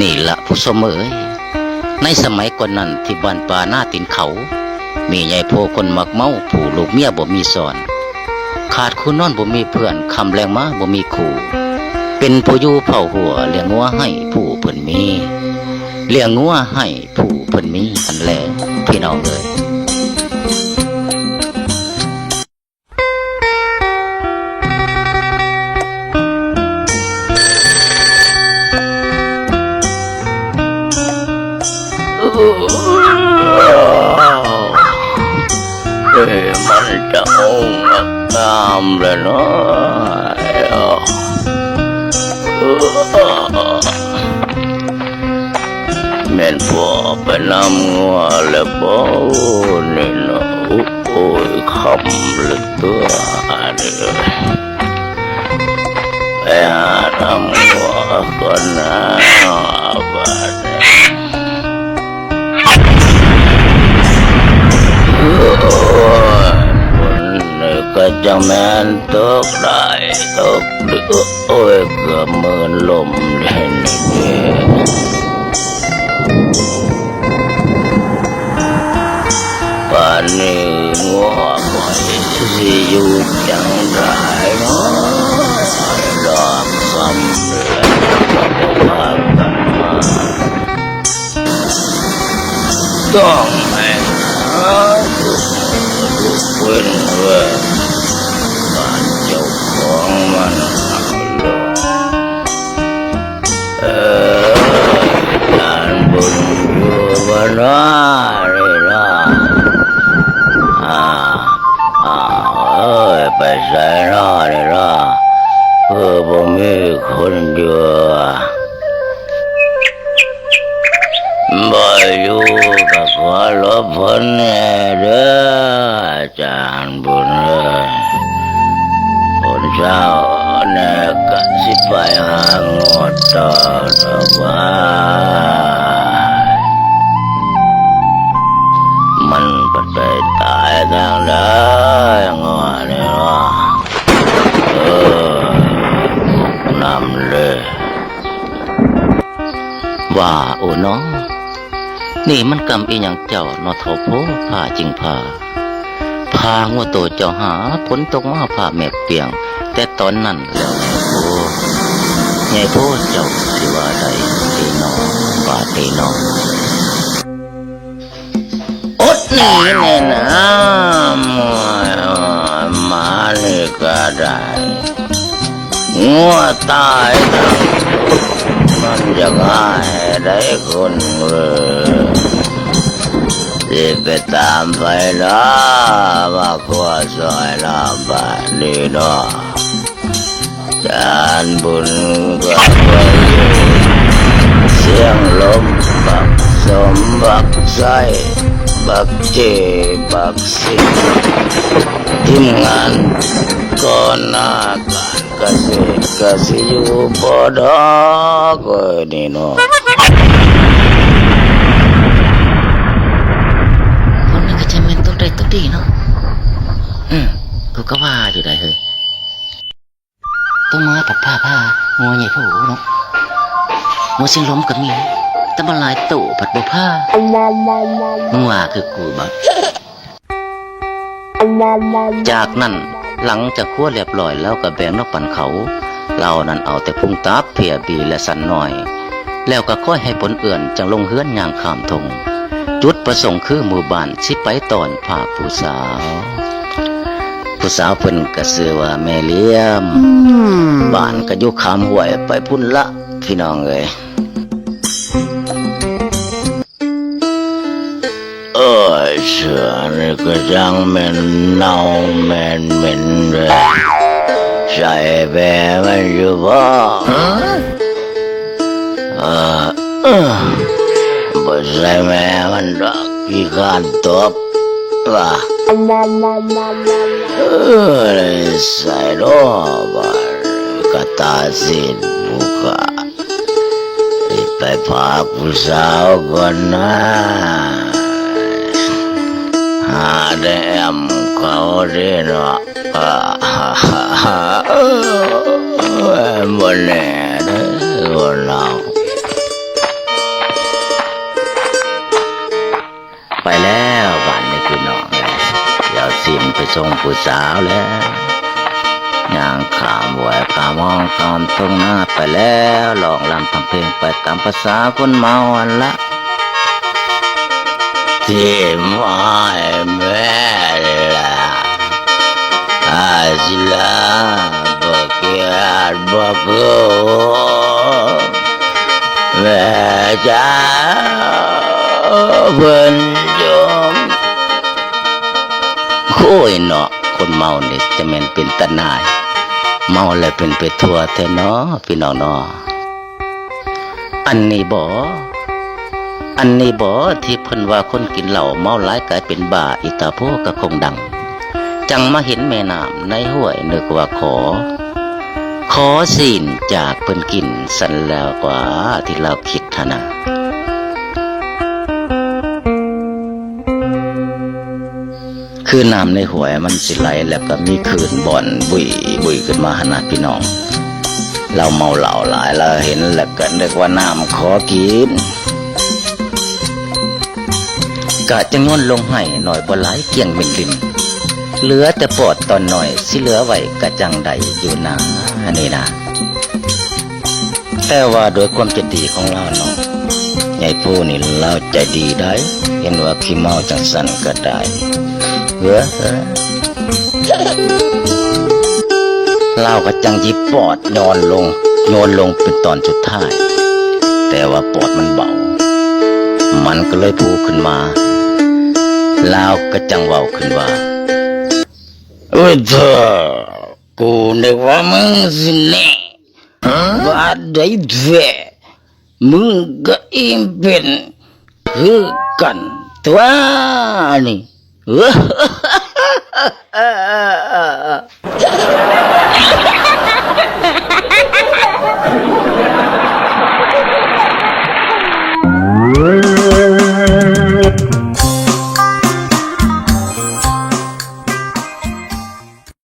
นี่ละผู้สมเอยในสมัยก่อนนั้นที่บ้านป่าหน้าตินเขา มีใหญ่โพคนมักเมาผู้ลูกเมียบ่มีสอน ขาดคุณนอนบ่มีเพื่อนคำแรงมาบ่มีคู่ เป็นผู้อยู่เผาหัวเลี้ยงงัวให้ผู้เพิ่นมีเลี้ยงงัวให้ผู้เพิ่นมีอันแลพี่น้องเอ้ย งามเลยเนาะแม่นพ่อไปนำงัวแล้วบ่นี่เนาะโอ้ ก็จะแม่นตกได้ตกดึกโอ้ยเกือบหมื่นลมเลยนี่ป่านนี้งัวบ่อยสิอยู่จังไรเนาะดอกสำเร็จพากันมาต้องให้หา อยู่านนาเลยนะอ่าอ่าเอ้ยไปใส่นอเลยนะเพื่อบ่มีคนอยู่บ่อยู่กับขอรบพ้นแน่เด้ออาจารย์บุญเอ้ยคนเช้าแน่ก็สิไปหางดต่อดอกว่ ไปตายทางใดงอเนี่ยเนาะเออนำเลย ว่าโอ้น้อง นี่มันกรรมอีหยังเจ้านอท่าโพพาจิงพาพางัวโตเจ้าหาผลตกมาพาแม่เปียง แต่ตอนนั้นแล้วไงโพไงโพเจ้าสิว่าใดตีน้องว่าตีน้อง นี่แน่นะหมานี่ก็ได้งัวตายมันจะง่ายได้คนเลยรีบไปตามไปนะมาขวซอยลาบาดีเนาะจานบุญก็ไปเสียงลมบักสมบักใส บักเจบักสิทีมงานก่อนหน้าการเกษตรกสิอยู่บ่ดอกเอ้ยนี่เนาะคนนึงก็จะเป็นตัวใดตัวดีเนาะอืมกูก็ว่าอยู่ได้เฮ้ยต้องมาผัดผ้าผ้างัวใหญ่ผู้เนาะงัวสิงล้มก็มี แต่มาหลายตู่ผัดบ่ผ้ามึงว่าคือกูบักจากนั้นหลังจากคั่วเรียบร้อยแล้วก็แบ่งนอกปันเขา เรานั้นเอาแต่พุงตับเพียบีและสันหน่อย แล้วก็ค่อยให้ผลเอื่อนจังลงเฮือนย่างข้ามทง จุดประสงค์คือหมู่บ้านสิไปตอนพาผู้สาว ผู้สาวเพิ่นก็ชื่อว่าแม่เลี้ยมบ้านก็อยู่ข้ามห้วยไปพุ่นละพี่น้องเอ้ย อ้ยเสือนี่ก็จังแม่นเน่าแม่นเหม็นเลยใส่แบมันอยู่บ่ ได้แอมเขาเรียนว่าบนแหน่บนเราไปแล้วบ้านนี้คือน้องแล้วเดี๋ยวสิมไปส่งผู้สาวแล้วย่างขามไหวขามองตอนตรงหน้าไปแล้วลองลำทำเพลงไปตามภาษาคนเมาอันละ ที่ไม่แม่ละอาศิลาบกยาดบกแม่จ้าเพิ่นยมโอ้ยเนาะคนเมาเนี่ยจะแม่นเป็นตาหนาย เมาแล้วเป็นไปทั่วแท้เนาะพี่น้องนออันนี้บอั อันนี้บ่ที่เพิ่นว่าคนกินเหล้าเมาหลายกลายเป็นบ้าอิตาโพก็คงดัง จังมาเห็นแม่น้ำในห้วยนึกว่าขอ ขอสินจากเพิ่นกินสันแล้วกว่าที่เราคิดทนะคือน้ำในห้วยมันสิไหลแล้วก็มีคืนบ่อนบุยบุยขึ้นมาหนาพี่น้อง เราเมาเหล้าหลายแล้วเห็นแล้วก็นึกว่าน้ำขอกิน กะจะงอนลงให้หน่อยบ่หลายเกี่ยงเป็นลิน เหลือแต่ปอดตอนหน่อยสิเหลือไว้กะจังใดอยู่นะนี่นะแต่ว่าโดยความใจดีของเราเนาะใหญ่ผู้นี่เราใจดีได้ เห็นว่าขี้เมาจังสันก็ได้เออเออเราก็จังยิบปอดนอนลงโยนลงเป็นตอนสุดท้าย แต่ว่าปอดมันเบา มันก็เลยพูขึ้นมา ลาวก็จังว่าขึ้นว่าอุ้ยเธอกูนึกว่ามึงสิเน่บาดได้เวมึงก็อิมเป็นคือกันตัวนี่